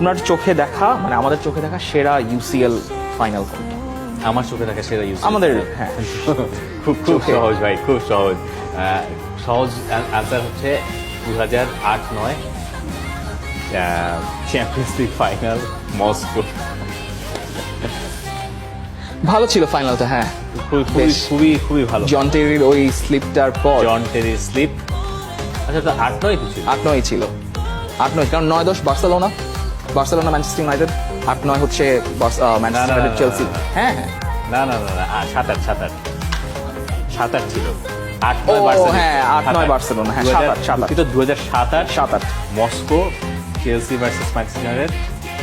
আপনার চোখে দেখা মানে আমাদের চোখে দেখা সেরা ইউসিএল ফাইনাল কোনটা? আমার চোখে দেখা সেরা ইউজ আমাদের হ্যাঁ। খুব খুব সহজ ভাই খুব সহজ। সহজ আনসার হচ্ছে দু হাজার আট নয়। চ্যাম্পিয়ন্স লিগ ফাইনাল মস্কো ভালো ছিল ফাইনালটা হ্যাঁ। খুবই খুবই খুবই ভালো। জন টেরির ওই স্লিপটার পর। জন টেরি স্লিপ আচ্ছা তো আট নয় ছিল? আট নয় ছিল। আট নয় কারণ নয় দশ বার্সেলোনা। বার্সেলোনা ম্যানচেস্টার ইউনাইটেড আট নয় হচ্ছে ম্যানচেস্টার ইউনাইটেড চেলসি। হ্যাঁ হ্যাঁ। না না না না সাত আট সাত আট। সাত আট ছিল। আট। হ্যাঁ, আট নয় বার্সেলোনা, হ্যাঁ, সাত আট, সাত আট। দুঃখিত, 2007 আট সাত আট। Moscow Chelsea versus Manchester United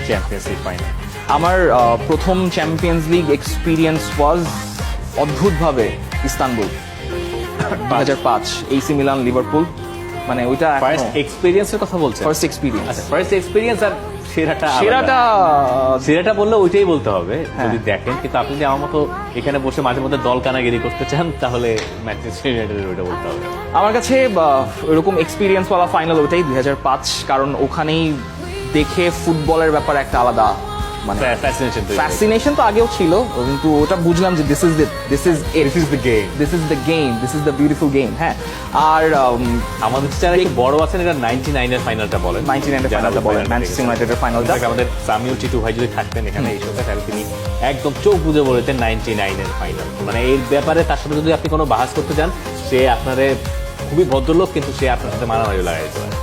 Champions League final আমার প্রথম চ্যাম্পিয়ন্স লিগ এক্সপিরিয়েন্স ওয়াজ অদ্ভুতভাবে ইস্তানবুল। দু হাজার পাঁচ এইসি মিলান লিভারপুল মানে ওইটা ফার্স্ট এক্সপেরিয়েন্সের কথা বলছে ফার্স্ট এক্সপিরিয়েন্স আচ্ছা ফার্স্ট এক্সপেরিয়েন্স আর সেরাটা সেরাটা সেরাটা বললে ওইটাই বলতে হবে। হ্যাঁ। যদি দেখেন কিন্তু আপনি যদি আমার মতো এখানে বসে মাঝে মধ্যে দল কানাগিরি করতে চান তাহলে ম্যানচেস্টার ইউনাইটেডের ওইটা বলতে হবে। আমার কাছে এরকম এক্সপিরিয়েন্স ওয়ালা ফাইনাল ওইটাই দুই হাজার পাঁচ কারণ ওখানেই দেখে ফুটবলের ব্যাপার একটা আলাদা মানে ফ্যাসিনেশন ফ্যাসিনেশন তো আগেও ছিল কিন্তু ওটা বুঝলাম যে this is this is This is the game. This is the game this is the beautiful game হ্যাঁ। আর um, আমাদের যারা একটু বড় আছেন এটা নাইনটি নাইনের ফাইনালটা বলেন 99 এর ফাইনালটা বলেন, ম্যানচেস্টার ইউনাইটেডের ফাইনালটা। আমাদের সামিউ টিটু ভাই যদি থাকতেন এখানে এই শোতে তাহলে তিনি একদম চোখ বুঝে বলেছেন নাইনটি নাইনের ফাইনাল মানে এই ব্যাপারে তার সাথে যদি আপনি কোনো বাহাস করতে চান সে আপনারে খুবই ভদ্রলোক কিন্তু সে আপনার সাথে মারামারি লাগাই দিতে পারে।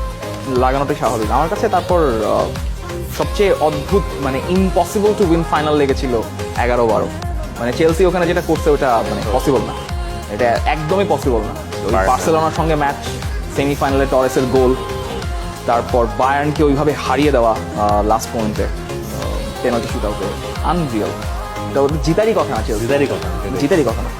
লাগানোটাই স্বাভাবিক। আমার কাছে তারপর সবচেয়ে অদ্ভুত মানে ইম্পসিবল টু উইন ফাইনাল লেগেছিল এগারো বারো। মানে চেলসি ওখানে যেটা করছে ওটা মানে পসিবল না। এটা একদমই পসিবল না। ওই বার্সেলোনার সঙ্গে ম্যাচ সেমিফাইনালে টরেসের গোল তারপর বায়ার্নকে ওইভাবে হারিয়ে দেওয়া লাস্ট পয়েন্টে পেনাল্টি শুট আউটে আনরিয়াল এটা ওদের জিতারই কথা না চেলসি জিদারই কথা জিতারই কথা না।